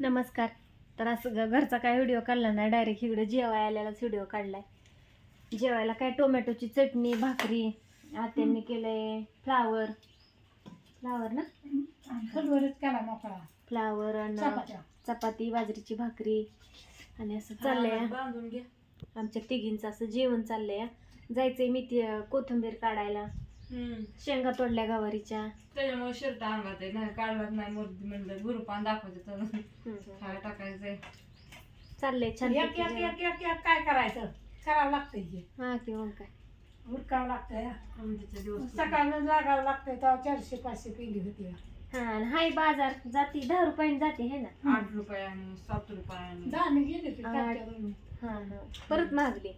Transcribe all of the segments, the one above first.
नमस्कार. तर असं ग- घरचा काय व्हिडिओ काढला नाही डायरेक्ट इकडे जेवाय आलेलाच व्हिडिओ काढलाय. जेवायला काय टोमॅटोची चटणी भाकरी आत्यांनी केलंय फ्लावर फ्लावर ना? केला फ्लावर आणि चपात्या. चपाती बाजरीची भाकरी आणि असं चाललंय. आमच्या तिघींचं असं जेवण चाललंय. जायचंय मी ती कोथिंबीर काढायला. शेंगा तोडल्या गवारीच्या. त्याच्यामुळे शिरता अंगात आहे नाही काढलाच नाही मूर्ती म्हणलं गुरुपान हम्म. खायला टाकायचंय? चाललंय छान एक एक एक एक एक काय करायचं? करावं लागतंय हे हा की मग काय? उरकावं लागतंय आमच्याचे दिवस सकाळनं जागावं लागतंय तेव्हा चारशे पाचशे पिंडी होती. हा आणि हाय बाजार जाती दहा रुपयाने जाते हे ना? आठ रुपयाने सात रुपयाने. दहाने गेले ते हा हा. परत महागली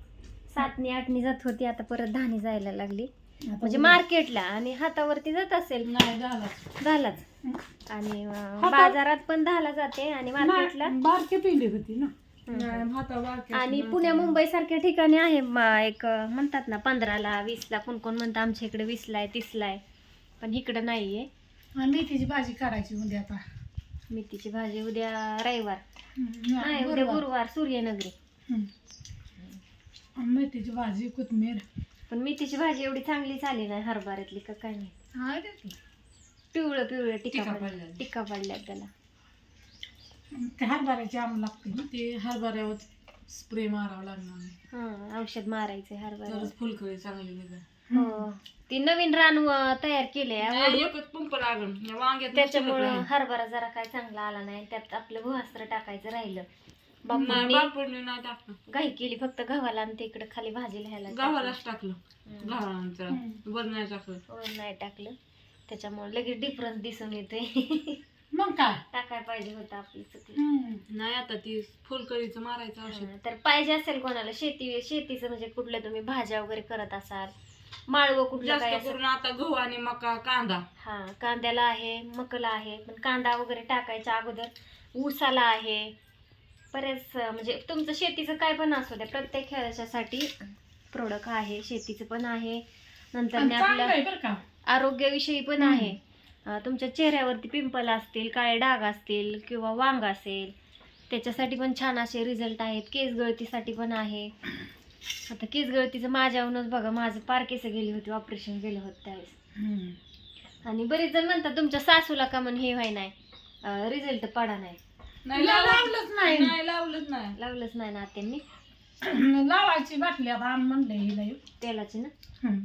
सातनी आठनी जात होती आता परत दहानी जायला लागली. म्हणजे मार्केटला आणि हातावरती जात असेल. नाही झाला दहालाच हं. आणि अं, बाजारात पण दहाला जाते आणि मार्केटला. बारकी पिंडी होती ना. हं. नाही आणि. पुण्या मुंबई सारख्या ठिकाणी आहे म- एक अं, म्हणतात ना पंधराला वीसला कोण कोण म्हणतं आमच्या इकडे वीसला आहे तीसला आहे पण इकडं नाहीये. आणि मेथीची भाजी करायची उद्या आता. मेथीची भाजी उद्या रविवार. हं, नाही उद्या गुरुवार. सूर्यनगरी. आणि मेथीची भाजी कोथमीर पण मेथीची भाजी एवढी चांगली झाली नाही हरभऱ्यातली का काय नाही हा. पिवळं पिवळं टिका टिका पडल्या पडल्या. टिका पडल्या त्याला. ते हरभऱ्याची आम लागते ना ते हरभऱ्यावर स्प्रे मारावा लागणार नाही. हा औषध मारायचंय हरभऱ्यावर. तरच फुलकळी चांगली निघेल. हो ती नवीन रान अं, तयार केले एकच पंप लागल. या वांग्यात त्याच्यामुळं हरभरा जरा काय चांगला आला नाही त्यात आपलं भुवास्त्र टाकायचं राहिलं. बापूंनी बापडली नाही टाकलं. घाई केली फक्त गव्हाला आणि ते इकडे खाली भाजी लिहायला गव्हालाच टाकलं. वर नाही टाकलं. वरून नाही टाकलं. त्याच्यामुळे लगेच डिफरन्स दिसून येतोय मग काय? टाकाय पाहिजे होतं आपली चुकली हं. नाही आता ती फुलकळीचं मारायचं औषध. तर पाहिजे असेल कोणाला शेती शेतीचं म्हणजे कुठल्या तुम्ही भाज्या वगैरे करत असाल माळवं कुठलं काय जास्त असं करून आता गहू आणि मका कांदा. हा कांद्याला आहे मकला आहे पण कांदा वगैरे टाकायच्या अगोदर ऊसाला आहे बरेच म्हणजे तुमचं शेतीचं काय पण असू द्या प्रत्येक ह्याच्यासाठी प्रोडक्ट आहे शेतीचं पण आहे. नंतर आपल्या आरोग्याविषयी पण आहे. तुमच्या चेहऱ्यावरती पिंपल असतील काळे डाग असतील किंवा वांग असेल त्याच्यासाठी पण छान असे रिझल्ट आहेत. केस गळतीसाठी पण आहे. आता केस गळतीचं माझ्याहूनच बघा माझं पार केस गेली होती ऑपरेशन केलं होतं त्यावेळेस. हं. आणि बरेच जण म्हणतात तुमच्या सासूला का म्हणून हे व्हाय नाही रिझल्ट पडा नाही. नाही लावलंच नाही नाही लावलंच नाही लावलंच नाही ना त्यांनी लावायची बाटली आता आण म्हणलं हिला येऊ. तेलाची ना हं.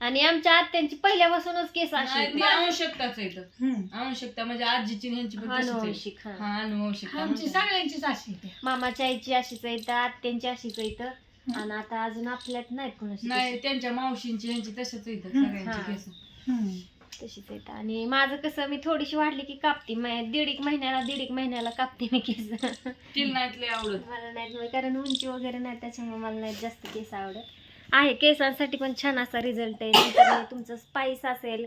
आणि आमच्या आत्यांची पहिल्यापासूनच केस नाही, अशी ती आवश्यकताच आहे इथं. हं. आवश्यकता म्हणजे आजीची आणि ह्यांची पण तशीच आहे. अनुवंशिक हा हा अनुवंशिकता आमची म्हणतात. सगळ्यांचीच अशी आहे. मामाच्या आईची अशीच येतं आत्यांची अशीच येतं आणि आता अजून आपल्यात नाहीत कोणाची नाही. त्यांच्या मावशींची ह्यांची तशाच येतं हं. हा. सगळ्यांची केस हं. तशीच येतं आणि माझं कसं मी थोडीशी वाढली की कापते. मै- दीड एक महिन्याला दीड एक महिन्याला कापते मी केस. तिला नाहीत लय आवडत. मला म्हणजे कारण उंची वगैरे नाही त्याच्यामुळे मला नाही जास्त केस आवडत. आहे केसांसाठी पण छान असा रिझल्ट आहे. नंतर तुमचं स्पाइस असेल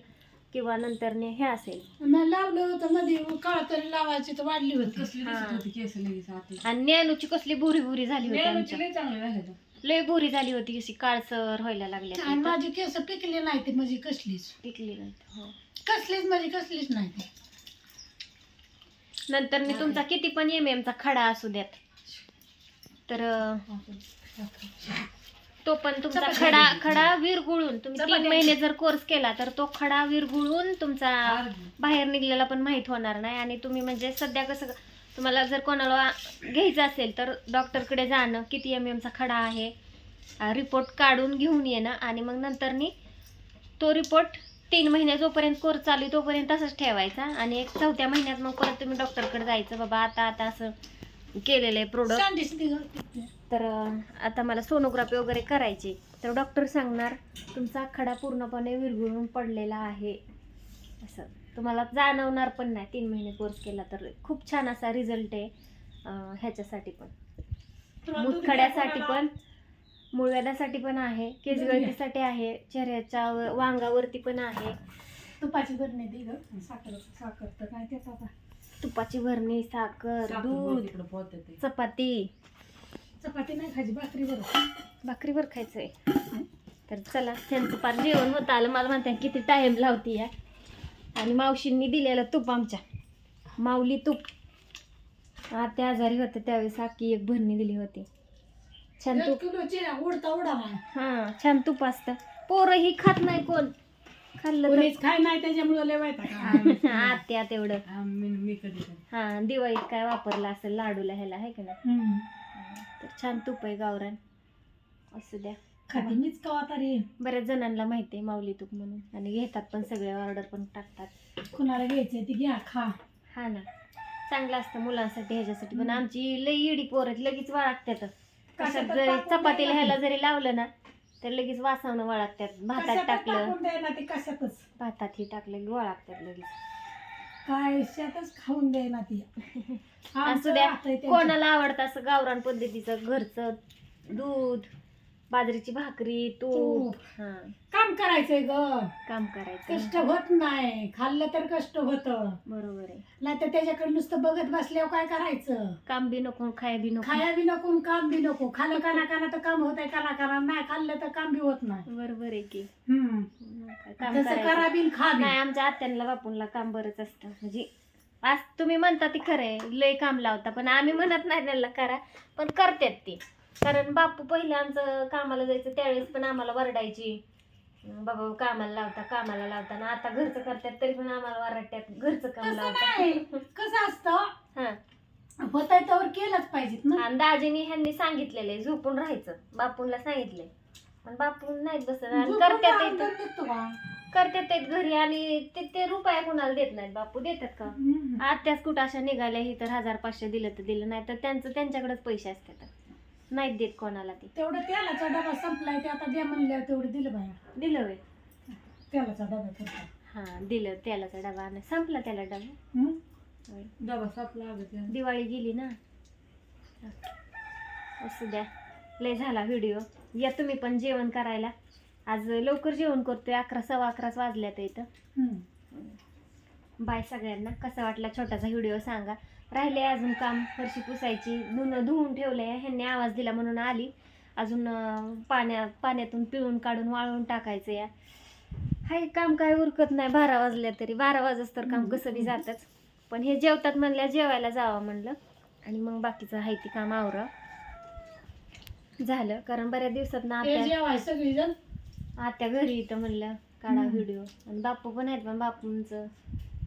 किंवा नंतर हे असेल. मी लावलं होतं मध्ये. काळ तरी लावायची तर वाढली होती. हा. आणि ज्ञानूची कसली बुरी बुरी झाली होती चांगले झाले. लय बुरी झाली होती अशी काळसर व्हायला आणि लागल्या माझी केस पिकली नाही ती म्हणजे कसलीच. पिकली नाही हो. कसलीच म्हणजे कसलीच नाही ती. नंतर मी तुमचा किती पण एम एमचा खडा असू द्यात. तर अं, तो पण तुमचा चपाती खडा. खडा विरगुळून तुम्ही चपाती तीन. महिने जर कोर्स केला तर तो खडा विरगुळून तुमचा. बाहेर निघलेला पण माहीत होणार नाही. आणि तुम्ही म्हणजे सध्या कसं तुम्हाला जर कोणाला घ्यायचं असेल तर डॉक्टरकडे जाणं किती एम एमचा खडा आहे रिपोर्ट काढून घेऊन येणं आणि मग नंतरनी तो रिपोर्ट तीन महिने जोपर्यंत कोर्स चालू आहे तोपर्यंत तसंच ठेवायचा. आणि एक चौथ्या महिन्यात मग परत तुम्ही डॉक्टरकडे जायचं बाबा आता आता असं केलेलं आहे प्रोडक्ट तर आता मला सोनोग्राफी वगैरे करायची तर डॉक्टर सांगणार तुमचा खडा पूर्णपणे विरघळून पडलेला आहे. असं. तुम्हाला जाणवणार पण नाही. तीन महिने कोर्स केला तर खूप छान असा रिझल्ट आहे ह्याच्यासाठी पण. मुतखड्यासाठी पण मुळव्याधासाठी पण आहे केस गळतीसाठी आहे चेहऱ्याच्या वांगावरती पण आहे. तुपाची भरणी दे ग. साखर साखर तर काय त्याचा आता? तुपाची भरणी साखर दूध ते. चपाती. चपाती नाही खायची भाकरी बरं भाकरीवर खायचंय. तर चला त्यांचं पार जेवण होतं आलं. मला म्हणते किती टाइम लावती या आणि मावशींनी दिलेलं तूप आमच्या. माऊली तूप. आत्या आजारी होते त्यावेळेस आकी एक भरणी दिली होती. छान तूप. उडता उडा हा छान तूप असतं. पोरं ही खात नाही कोण. खाल्लं कोणीच खाय नाही त्याच्यामुळे तर आत्या तेवढं. हा, मी कधी हा दिवाळीत काय वापरलं असेल लाडूला ह्याला आहे का नाही? तर छान तूप आहे गावरान. असू द्या. खाती. मीच कवा तरी बऱ्याच जणांना माहिती आहे माऊली तूप म्हणून. आणि घेतात पण सगळे ऑर्डर पण टाकतात. कुणाला घ्यायचंय ती घ्या खा. हा ना. चांगलं असतं मुलांसाठी ह्याच्यासाठी. पण आमची लई इडी पोरत लगेच वाळगतात कशात जरी टाकून चपातीला द्यायला ह्याला जरी लावलं ना तर लगेच वासावनं वळगतात भातात टाकलं. ती कशातच. भातात ही टाकलं की वळगतात लगेच. काय शेतच खाऊन द्यायला ती. असू द्या. कोणाला आवडतं असं गावरान पद्धतीचं घरचं दूध बाजरीची भाकरी तूप. तूप. हा. काम करायचंय ग. काम करायचं कष्ट होत नाही. खाल्लं तर कष्ट होत. बरोबर आहे. नाही तर त्याच्याकडे नुसतं बघत बसल्यावर काय करायचं? काम बी नको खाय बी नको. खाया बी नको काम बी नको. खाल्लं काना काना तर काम होत आहे काना काना नाही खाल्लं तर काम बी होत नाही. बरोबर आहे की. हम्म. मग काय, काम तसं करायचं. करा बिन खा बी नाही आमच्या आत्यांना बापूंला काम बरंच असतं. म्हणजे आज तुम्ही म्हणता ते खरं आहे. लय काम लावता. पण आम्ही म्हणत नाही त्यांना करा पण करतात ती. कारण बापू पहिले आमचं कामाला जायचं त्यावेळेस पण आम्हाला वरडायची. बाबा कामाला लावता कामाला लावता. ना आता घरचं करतात तरी पण आम्हाला वरडतात घरचं काम तसं लावतात. कसं असतं? हा. होत आहे तर केलंच पाहिजेत ना. आणि दाजीनी ह्यांनी सांगितलेलं झोपून राहायचं. बापूंला सांगितलंय. पण बापू नाहीत बसत. आणि झोपून करतात राहा, इथं. तर निघतो का? करतात ते घरी आणि ते ते रुपया कोणाला देत नाहीत? बापू देतात का? हम्म. आत्याच कुठं अशा निघाल्या ही तर हजार पाचशे दिलं तर दिलं नाही तर त्यांचं त्यांच्याकडेच पैसे असतात. नाहीत देत कोणाला ते. तेवढं तेलाचा डबा संपलाय ते आता द्या म्हणल्यावर तेवढं दिलं बाया दिलं वे तेलाचा डबा करता हा दिलं त्यालाचा डबा आणि संपला त्याला डबा? होय. डबा सापला अगं. दिवाळी गेली ना. असू द्या लय झाला व्हिडिओ. या तुम्ही पण जेवण करायला. आज लवकर जेवण करतोय अकरा सव्वा अकराच वाजल्यात इथं. बाय सगळ्यांना. कसा वाटला छोटासा व्हिडिओ सांगा. राहिले अजून काम फरशी पुसायची धुणं धुवून ठेवलंय ह्यांनी आवाज दिला म्हणून आली. अजून पाण्या पाण्यातून पिळून काढून वाळवून टाकायचं या हाय काम काय उरकत नाही बारा वाजल्या तरी. बारा वाजच तर काम कसं बी जातच. पण हे जेवतात म्हणल्या जेवायला जावं म्हणलं. आणि मग बाकीचं आहे ते काम आवरा. झालं. कारण बऱ्याच दिवसात ना आत्या घरी इथं म्हणलं काढा. व्हिडिओ. आणि बापू पण आहेत पण बापूंचं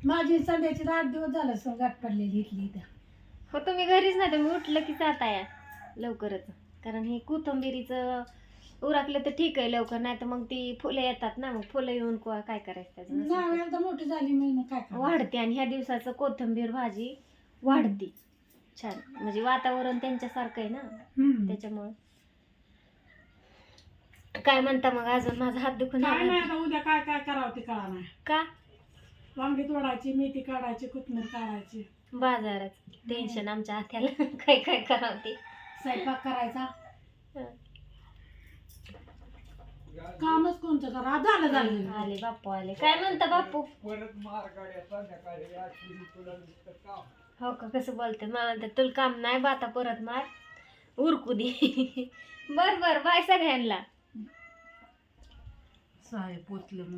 माझी संध्याची आठ दिवस झालं सर गाठ पडलेली इथली इथं. हो तुम्ही घरीच नाही तुम्ही उठलं की जाता या लवकरच. कारण हे कोथंबिरीचं उरकलं तर ठीक आहे लवकर नाही तर मग ती फुलं येतात ना मग फुलं येऊन को- काय करायचं त्याचं? मोठी झाली मी मग काय? वाढते आणि ह्या दिवसाचं कोथंबीर भाजी वाढते. छान. म्हणजे वातावरण त्यांच्यासारखं आहे ना हम्म. त्याच्यामुळं. काय म्हणता मग अजून? माझा हात दुखून काय आला. नाही आता उद्या काय काय करावं ते कळा नाही का? वांगी तोडायची मेथी काढायची कोथमीर काढायची. बाजारात. टेन्शन आमच्या हात्याला काय काय करावं ते? स्वयंपाक करायचा. कामच कोणतं करा? झालं झालं. आले बापू आले. काय म्हणता बापू हो का? कसं बोलते मला म्हणतात तुला काम नाही बा आता परत मार. उरकू दे. बर बर. बाय सगळ्यांना. साहेब पोचलं मग